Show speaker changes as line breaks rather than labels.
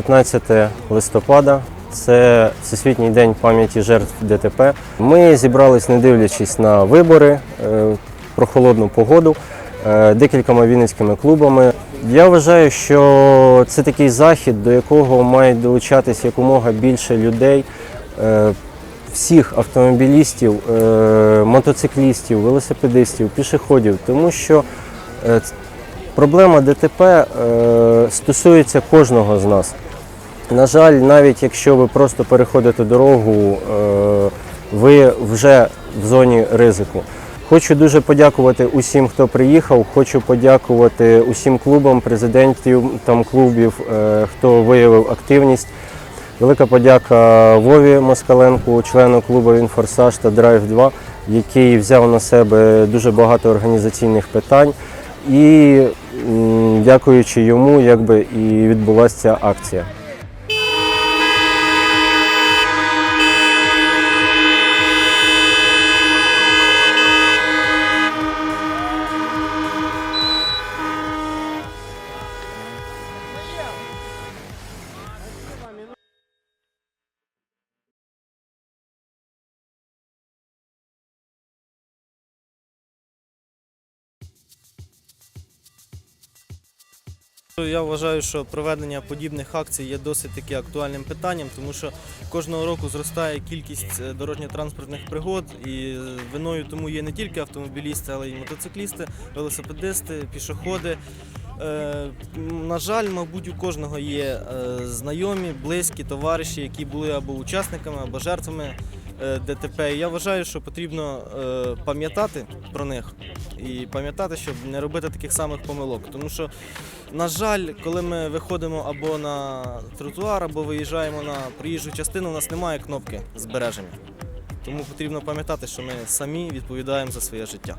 15 листопада. Це Всесвітній день пам'яті жертв ДТП. Ми зібрались, не дивлячись на вибори, е, про холодну погоду, е, декількома вінницькими клубами. Я вважаю, що це такий захід, до якого мають долучатись якомога більше людей, е, всіх автомобілістів, мотоциклістів, велосипедистів, пішоходів, тому що проблема ДТП стосується кожного з нас. На жаль, навіть якщо ви просто переходите дорогу, е, ви вже в зоні ризику. Хочу дуже подякувати усім, хто приїхав. Хочу подякувати усім клубам, президентів там клубів, е, хто виявив активність. Велика подяка Вові Москаленку, члену клубу Інфорсаж та Драйв 2, який взяв на себе дуже багато організаційних питань. І дякуючи йому, якби і відбулася ця акція.
Я вважаю, що проведення подібних акцій є досить таки актуальним питанням, тому що кожного року зростає кількість е, дорожньо-транспортних пригод, і виною тому є не тільки автомобілісти, але й мотоциклісти, велосипедисти, пішоходи. Е, На жаль, мабуть, у кожного є е, знайомі, близькі, товариші, які були або учасниками, або жертвами е, ДТП. Я вважаю, що потрібно е, пам'ятати про них і пам'ятати, щоб не робити таких самих помилок. Тому що на жаль, коли ми виходимо або на тротуар, або виїжджаємо на проїжджу частину, у нас немає кнопки збереження. Тому потрібно пам'ятати, що ми самі відповідаємо за своє життя.